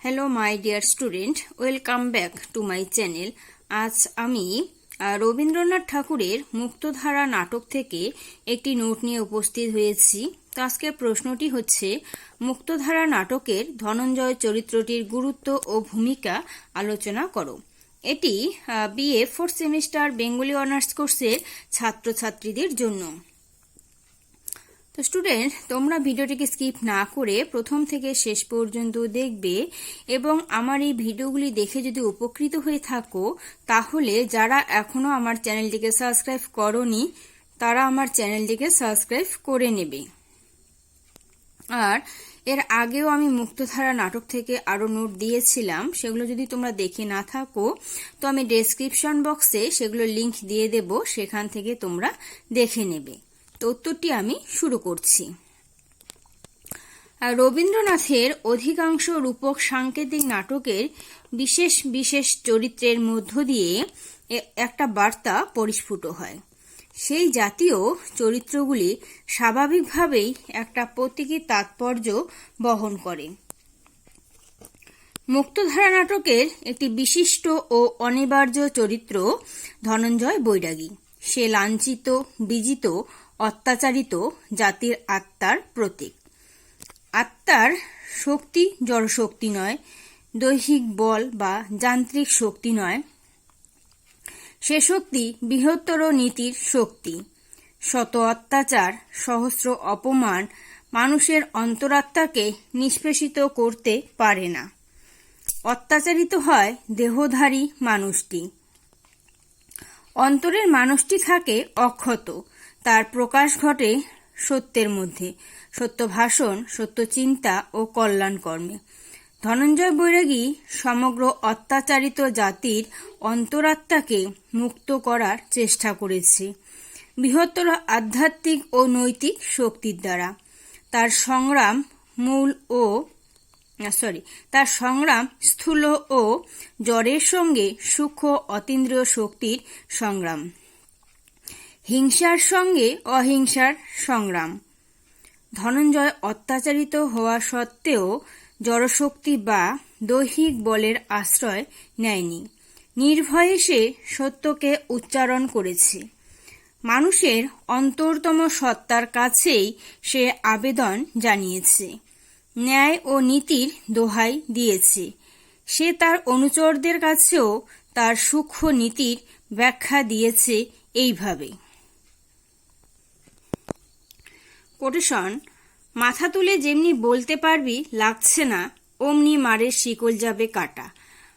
Hello my dear student welcome back to my channel আজ আমি রবীন্দ্রনাথ ঠাকুরের মুক্তধারা নাটক থেকে একটি নোট নিয়ে উপস্থিত হয়েছি। তো আজকের প্রশ্নটি হচ্ছে, মুক্তধারা নাটকের ধনঞ্জয় চরিত্রটির গুরুত্ব ও ভূমিকা আলোচনা করো। এটি BA fourth semester Bengali honours কোর্সের ছাত্রছাত্রীদের জন্য। তো স্টুডেন্ট তোমরা ভিডিওটিকে স্কিপ না করে প্রথম থেকে শেষ পর্যন্ত দেখবে এবং আমার এই ভিডিওগুলি দেখে যদি উপকৃত হয়ে থাকো, তাহলে যারা এখনও আমার চ্যানেলটিকে সাবস্ক্রাইব করনি, তারা আমার চ্যানেলটিকে সাবস্ক্রাইব করে নেবে। আর এর আগেও আমি মুক্তধারা নাটক থেকে আরও নোট দিয়েছিলাম, সেগুলো যদি তোমরা দেখে না থাকো, তো আমি ডেসক্রিপশন বক্সে সেগুলো লিংক দিয়ে দেব, সেখান থেকে তোমরা দেখে নেবে। তো আমি শুরু করছি। রবীন্দ্রনাথের অধিকাংশ রূপক সাংকেতিক নাটকের বিশেষ বিশেষ চরিত্রের মধ্য দিয়ে একটা বার্তা পরিস্ফুট হয়। সেই জাতীয় চরিত্রগুলি স্বাভাবিকভাবেই একটা প্রতীকী তাৎপর্য বহন করে। মুক্তধারা নাটকের একটি বিশিষ্ট ও অনিবার্য চরিত্র ধনঞ্জয় বৈরাগী। সে লাঞ্ছিত, বিজিত অত্যাচারিত জাতির আত্মার প্রতীক। আত্মার শক্তি জড়শক্তি নয়, দৈহিক বল বা যান্ত্রিক শক্তি নয়। সে শক্তি বৃহত্তর নীতির শক্তি। শত অত্যাচার, সহস্র অপমান মানুষের অন্তরাত্মাকে নিষ্পেষিত করতে পারে না। অত্যাচারিত হয় দেহধারী মানুষটি। অন্তরের মানুষটি থাকে অক্ষত। তার প্রকাশ ঘটে সত্যের মধ্যে। সত্য ভাষণ, সত্য চিন্তা ও কল্যাণ কর্মে। ধনঞ্জয় বৈরাগী সমগ্র অত্যাচারিত জাতির অন্তরাত্মাকে মুক্ত করার চেষ্টা করেছে। বৃহত্তর আধ্যাত্মিক ও নৈতিক শক্তির দ্বারা। তার সংগ্রাম মূল ও সরি তার সংগ্রাম স্থূল ও জ্বরের সঙ্গে সূক্ষ্ম অতীন্দ্রিয় শক্তির সংগ্রাম। হিংসার সঙ্গে অহিংসার সংগ্রাম। ধনঞ্জয় অত্যাচারিত হওয়া সত্ত্বেও জড়শক্তি বা দৈহিক বলের আশ্রয় নেয়নি। নির্ভয়ে সে সত্যকে উচ্চারণ করেছে। মানুষের অন্তরতম সত্তার কাছেই সে আবেদন জানিয়েছে। ন্যায় ও নীতির দোহাই দিয়েছে। সে তার অনুচরদের কাছেও তার সূক্ষ্ম নীতির ব্যাখ্যা দিয়েছে এইভাবে। কোটেশন, মাথা তুলে যেমনি বলতে পারবি লাগছে না, অমনি মারের শিকল যাবে কাটা।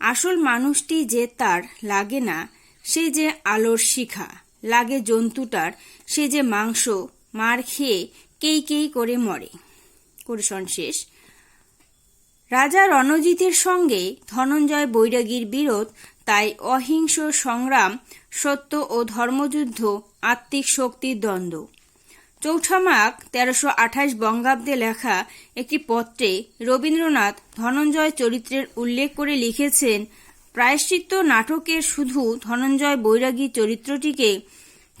আসল মানুষটি যে তার লাগে না, সে যে আলোর শিখা। লাগে জন্তুটার, সে যে মাংস, মার খেয়ে কেই কেই করে মরে। কোটেশন শেষ। রাজা রণজিতের সঙ্গে ধনঞ্জয় বৈরাগীর বিরোধ, তাই অহিংস সংগ্রাম, সত্য ও ধর্মযুদ্ধ, আত্মিক শক্তির দ্বন্দ্ব। চৌঠা মাঘ তেরোশো আঠাশ বঙ্গাব্দে লেখা একটি পত্রে রবীন্দ্রনাথ ধনঞ্জয় চরিত্রের উল্লেখ করে লিখেছেন, প্রায়শ্চিত্ত নাটকের শুধু ধনঞ্জয় বৈরাগী চরিত্রটিকে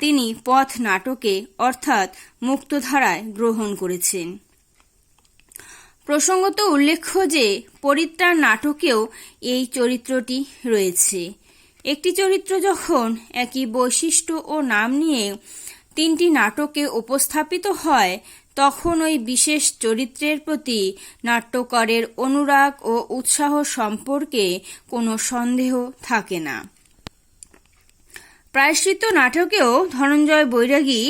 তিনি পথ নাটকে, অর্থাৎ মুক্তধারায় গ্রহণ করেছেন। প্রসঙ্গত উল্লেখ্য যে, পরিত্রাণ নাটকেও এই চরিত্রটি রয়েছে। একটি চরিত্র যখন একই বৈশিষ্ট্য ও নাম নিয়ে তিনটি নাটকে উপস্থাপিত হয়, তখন ওই বিশেষ চরিত্রের প্রতি নাট্যকারের অনুরাগ ও উৎসাহ সম্পর্কে কোনো সন্দেহ থাকে না। প্রায়শ্চিত্ত নাটকেও ধনঞ্জয় বৈরাগী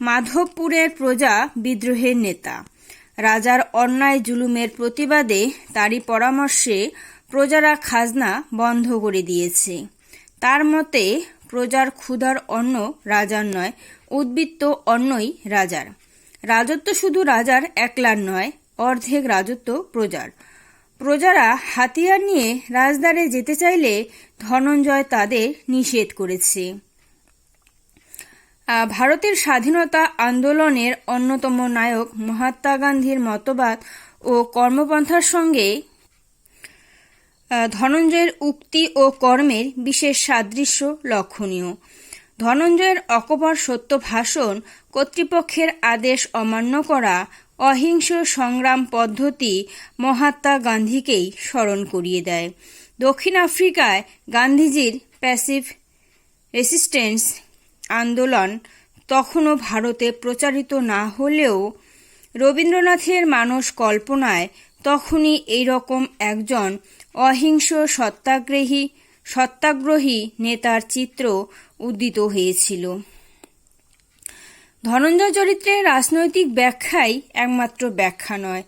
মাধবপুরের প্রজা বিদ্রোহের নেতা। রাজার অন্যায় জুলুমের প্রতিবাদে তারই পরামর্শে প্রজারা খাজনা বন্ধ করে দিয়েছে। তার মতে প্রজার ক্ষুধার অন্ন রাজার নয় উদ্বৃত্ত অন্যই রাজার। রাজত্ব শুধু রাজার একলার নয়, অর্ধেক রাজত্ব প্রজার। প্রজারা হাতিয়ার নিয়ে রাজদারে যেতে চাইলে ধনঞ্জয় তাদের নিষেধ করেছে। ভারতের স্বাধীনতা আন্দোলনের অন্যতম নায়ক মহাত্মা গান্ধীর মতবাদ ও কর্মপন্থার সঙ্গে ধনঞ্জয়ের উক্তি ও কর্মের বিশেষ সাদৃশ্য লক্ষণীয়। ধনঞ্জয়ের অকপর সত্য ভাষণ কর্তৃপক্ষের আদেশ অমান্য করা অহিংস সংগ্রাম পদ্ধতি মহাত্মা গান্ধীকেই স্মরণ করিয়ে দেয়। দক্ষিণ আফ্রিকায় গান্ধীজির প্যাসিভ রেসিস্ট্যান্স আন্দোলন তখনও ভারতে প্রচারিত না হলেও রবীন্দ্রনাথের মানস কল্পনায় তখনই এইরকম একজন অহিংস সত্যাগ্রহী সত্যাগ্রহী নেতার চিত্র উদ্দিত হয়েছিল। ধনঞ্জয় চরিত্রের রাজনৈতিক ব্যাখ্যাই একমাত্র ব্যাখ্যা নয়,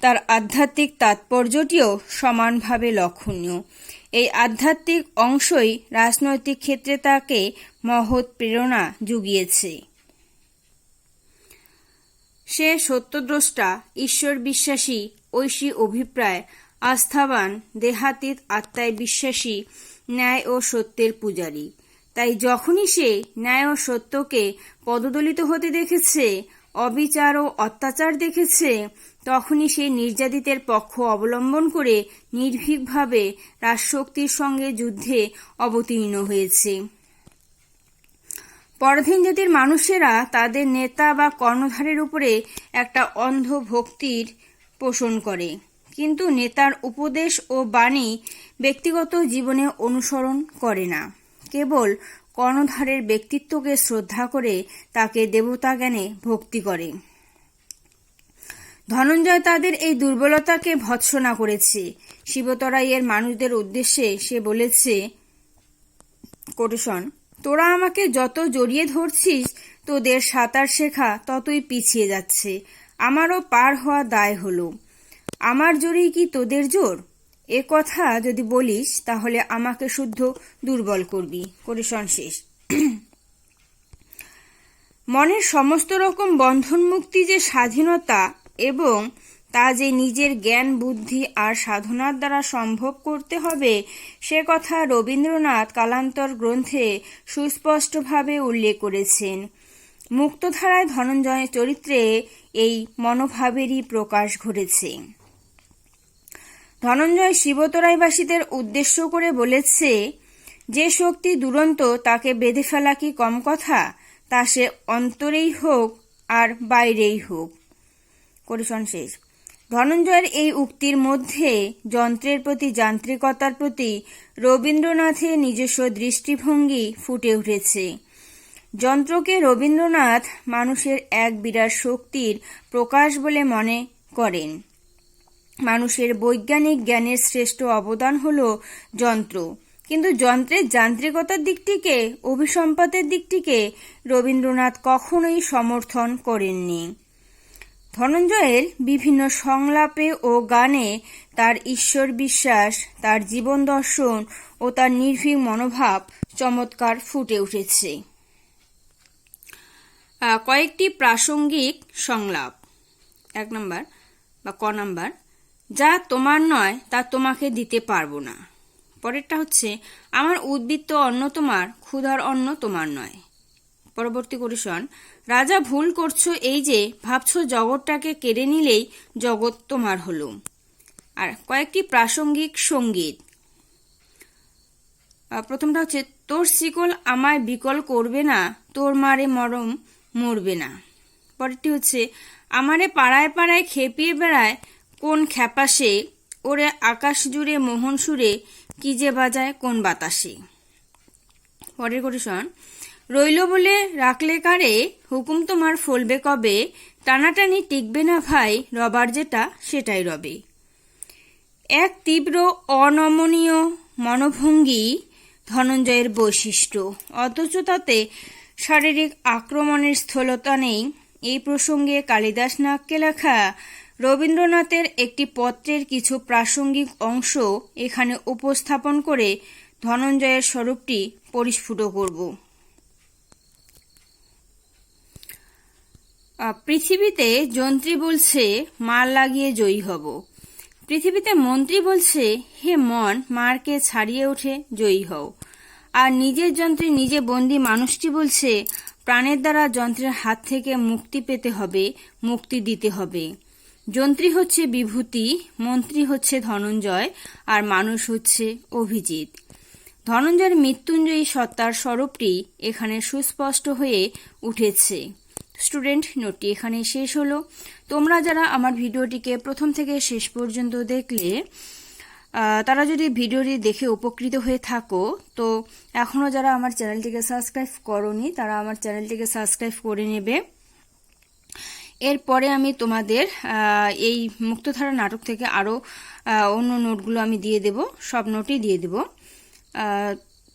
তার আধ্যাত্মিক তাৎপর্যটিও সমানভাবে লক্ষণীয়। এই আধ্যাত্মিক অংশই রাজনৈতিক ক্ষেত্রে তাকে মহৎ প্রেরণা জুগিয়েছে সে সত্যদ্রষ্টা, ঈশ্বর বিশ্বাসী, ঐশী অভিপ্রায়, আস্থাবান, দেহাতীত আত্মায় বিশ্বাসী, ন্যায় ও সত্যের পূজারী। তাই যখনই সে ন্যায় ও সত্যকে পদদলিত হতে দেখেছে, অবিচার ও অত্যাচার দেখেছে, তখনই সে নির্যাতিতের পক্ষ অবলম্বন করে নির্ভীকভাবে রাজশক্তির সঙ্গে যুদ্ধে অবতীর্ণ হয়েছে। পরাধীন জাতির মানুষেরা তাদের নেতা বা কর্ণধারের উপরে একটা অন্ধ ভক্তির পোষণ করে। কিন্তু নেতার উপদেশ ও বাণী ব্যক্তিগত জীবনে অনুসরণ করে না। কেবল কর্ণধারের ব্যক্তিত্বকে শ্রদ্ধা করে তাকে দেবতা জ্ঞানে ভক্তি করে। ধনঞ্জয় তাদের এই দুর্বলতাকে ভৎসনা করেছে। শিবতরাইয়ের মানুষদের উদ্দেশ্যে সে বলেছে কোটেশন তোরা আমাকে যত জড়িয়ে ধরছিস, তোদের সাঁতার শেখা ততই পিছিয়ে যাচ্ছে। আমারও পার হওয়া দায় হলো। আমার জোরেই কি তোদের জোর? এ কথা যদি বলিস, তাহলে আমাকে শুদ্ধ দুর্বল করবি। কোটেশন শেষ মনের সমস্ত রকম বন্ধন মুক্তি যে স্বাধীনতা এবং তা যে নিজের জ্ঞান, বুদ্ধি আর সাধনার দ্বারা সম্ভব করতে হবে, সে কথা রবীন্দ্রনাথ কালান্তর গ্রন্থে সুস্পষ্টভাবে উল্লেখ করেছেন। মুক্তধারায় ধনঞ্জয় চরিত্রে এই মনোভাবেরই প্রকাশ ঘটেছে। ধনঞ্জয় শিবতরাইবাসীদের উদ্দেশ্য করে বলেছে, যে শক্তি দুরন্ত তাকে বেঁধে ফেলা কি কম কথা? তা সে অন্তরেই হোক আর বাইরেই হোক। করিশন শেষ। ধনঞ্জয়ের এই উক্তির মধ্যে যন্ত্রের প্রতি, যান্ত্রিকতার প্রতি রবীন্দ্রনাথের নিজস্ব দৃষ্টিভঙ্গি ফুটে উঠেছে। যন্ত্রকে রবীন্দ্রনাথ মানুষের এক বিরাট শক্তির প্রকাশ বলে মনে করেন। মানুষের বৈজ্ঞানিক জ্ঞানের শ্রেষ্ঠ অবদান হল যন্ত্র। কিন্তু যন্ত্রের যান্ত্রিকতার দিকটিকে, অভিসম্পাতের দিকটিকে রবীন্দ্রনাথ কখনোই সমর্থন করেননি। ধনঞ্জয়ের বিভিন্ন সংলাপে ও গানে তার ঈশ্বর বিশ্বাস, তার জীবন দর্শন ও তার নির্ভীক মনোভাব চমৎকার ফুটে উঠেছে। কয়েকটি প্রাসঙ্গিক সংলাপ। এক নম্বর বা ক নাম্বার যা তোমার নয়, তা তোমাকে দিতে পারব না। পরেরটা হচ্ছে, আমার উদ্বৃত্ত অন্ন তোমার, ক্ষুধার অন্ন তোমার নয়। পরবর্তী করিশন রাজা ভুল করছ এই যে, ভাবছ জগৎটাকে কেড়ে নিলেই জগৎ তোমার হলো। আর কয়েকটি প্রাসঙ্গিক সংগীত। প্রথমটা হচ্ছে, তোর শিকল আমায় বিকল করবে না, তোর মারে মরম মরবে না। পরেরটি হচ্ছে, আমারে পাড়ায় পাড়ায় খেপিয়ে বেড়ায় কোন খ্যাপাসে ওরে আকাশ জুড়ে, মোহন সুরে, কি যে বাজায় কোন বাতাসে? পরের করিশন রইল বলে রাখলে কারে, হুকুম তোমার ফলবে কবে? টানাটানি টিকবে না ভাই, রবার যেটা, সেটাই রবে। এক তীব্র অনমনীয় মনোভঙ্গি ধনঞ্জয়ের বৈশিষ্ট্য। অথচ তাতে শারীরিক আক্রমণের স্থলতা নেই। এই প্রসঙ্গে কালিদাস নাগকে লেখা রবীন্দ্রনাথের একটি পত্রের কিছু প্রাসঙ্গিক অংশ এখানে উপস্থাপন করে ধনঞ্জয়ের স্বরূপটি পরিস্ফুট করব। পৃথিবীতে যন্ত্রী বলছে, মার লাগিয়ে জয়ী হব। পৃথিবীতে মন্ত্রী বলছে, হে মন, মারকে ছাড়িয়ে উঠে জয়ী হও। আর নিজের যন্ত্রে নিজে বন্দি মানুষটি বলছে, প্রাণের দ্বারা যন্ত্রের হাত থেকে মুক্তি পেতে হবে, মুক্তি দিতে হবে। যন্ত্রী হচ্ছে বিভূতি, মন্ত্রী হচ্ছে ধনঞ্জয়, আর মানুষ হচ্ছে অভিজিৎ। ধনঞ্জয়ের মৃত্যুঞ্জয়ী সত্তার স্বরূপটি এখানে সুস্পষ্ট হয়ে উঠেছে। স্টুডেন্ট, নোটটি এখানে শেষ হলো। তোমরা যারা আমার ভিডিওটিকে প্রথম থেকে শেষ পর্যন্ত দেখলে তারা যদি ভিডিওটি দেখে উপকৃত হয়ে থাকো, তো এখনও যারা আমার চ্যানেলটিকে সাবস্ক্রাইব করনি, তারা আমার চ্যানেলটিকে সাবস্ক্রাইব করে নেবে। এরপরে আমি তোমাদের এই মুক্তধারা নাটক থেকে আরও অন্য নোটগুলো আমি দিয়ে দেব, সব নোটই দিয়ে দেব।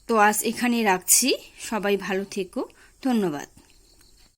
তো আজ এখানেই রাখছি। সবাই ভালো থেকো। ধন্যবাদ।